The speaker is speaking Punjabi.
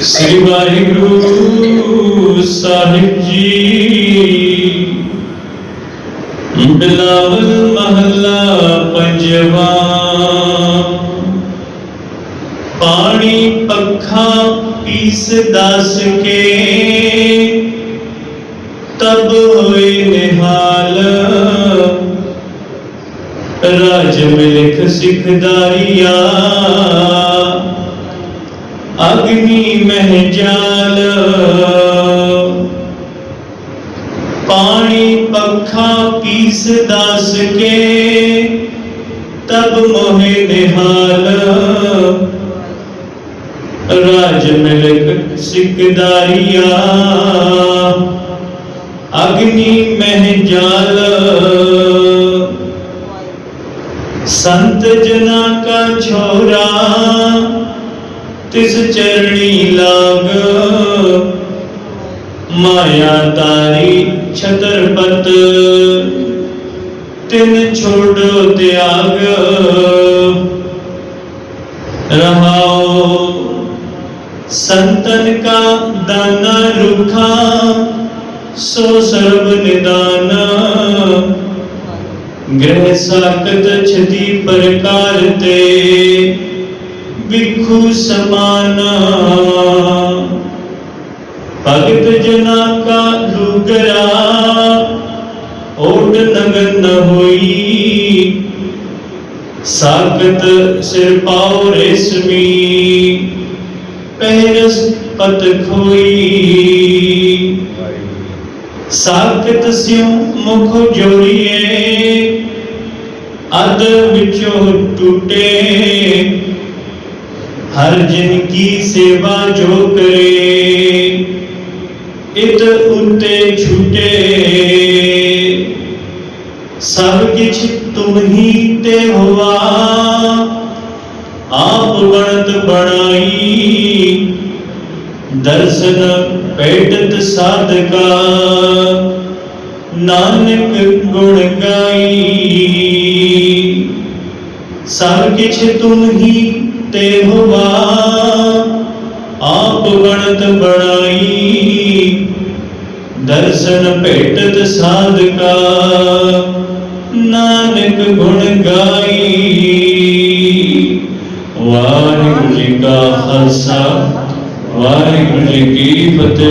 ਸ੍ਰੀ ਵਾਹਿਗੁਰੂ ਸਾਹਿਬ ਜੀ। ਬਿਲਾਵਲ ਮਹੱਲਾ ਪੰਜਵਾ। ਪਾਣੀ ਪੱਖਾ ਪੀਸ ਦਸ ਕੇ ਤਬ ਹੋਏ ਨਿਹਾਲ। ਰਾਜ ਮਿਲਖ ਸਿਖਦਾਰੀਆ ਅਗਨੀ ਮਹਿ ਜਾਲ। ਪਾਣੀ ਪੱਖਾ ਪੀਸ ਦਸ ਕੇ, ਤਬ ਮੋਹਿ ਨਿਹਾਲ। ਰਾਜ ਮਿਲਕ ਸਿਕਦਾਰੀਆ ਅਗਨੀ ਮਹਿ ਜਾਲ। ਸੰਤ ਜਨਾ ਕਾ ਛੋਰਾ ਤਿਸ ਚਰਣੀ ਲਾਗ। ਮਾਇਆ ਤਾਰੀ ਛਤਰਪਤ। ਤਿਨ ਛੋੜੋ ਤਿਆਗ। ਰਹਾਓ ਸੰਤਨ ਕਾ ਦਾਨਾ ਰੁਖਾ, ਸੋ ਸਰਬ ਨਿਦਾਨ। ਗ੍ਰਹਿ ਸਾਕਤ ਛਦੀ ਪ੍ਰਕਾਰ ਤੇ। ਵਿਖੂ ਸਮਾਨ। ਭਗਤ ਜਨਾ ਕਾ ਲੁਗਰਾ, ਓਟ ਨਗਨ ਹੋਈ। ਸਾਕਤ ਸਿਰ ਪਾਉ ਰੇਸ਼ਮੀ, ਪਹਿਰਸ ਪਤ ਖੋਈ। ਸਾਕਤ ਸਿਉ ਮੁਖ ਜੋੜੀਏ ਅਦ ਵਿਚੋ ਟੁੱਟੇ। ਹਰ ਜਿਨ ਕੀ ਸੇਵਾ ਜੋ ਕਰੇ, ਇਤ ਉਤੇ ਛੁਟੇ। ਸਭ ਕਿਛ ਤੁਮ ਹੀ ਤੇ ਹੋਆ, ਆਪ ਬਣਤ ਬਣਾਈ। ਦਰਸ਼ਨ ਪੇਟਤ ਸਾਧਕਾ, ਨਾਨਕ ਗੁਣ ਗਾਈ। ਸਭ ਕਿਛ ਤੁਮ ਹੀ ਤੇ ਹੋਵਾ। ਆਪ ਬਣਤ ਬਣਾਈ। ਦਰਸ਼ਨ ਭੇਟਤ ਸਾਧਕਾ। ਨਾਨਕ ਗੁਣ ਗਾਈ। ਵਾਹਿਗੁਰੂ ਜੀ ਕਾ ਖਾਲਸਾ। ਵਾਹਿਗੁਰੂ ਜੀ ਕੀ ਫਤਿਹ।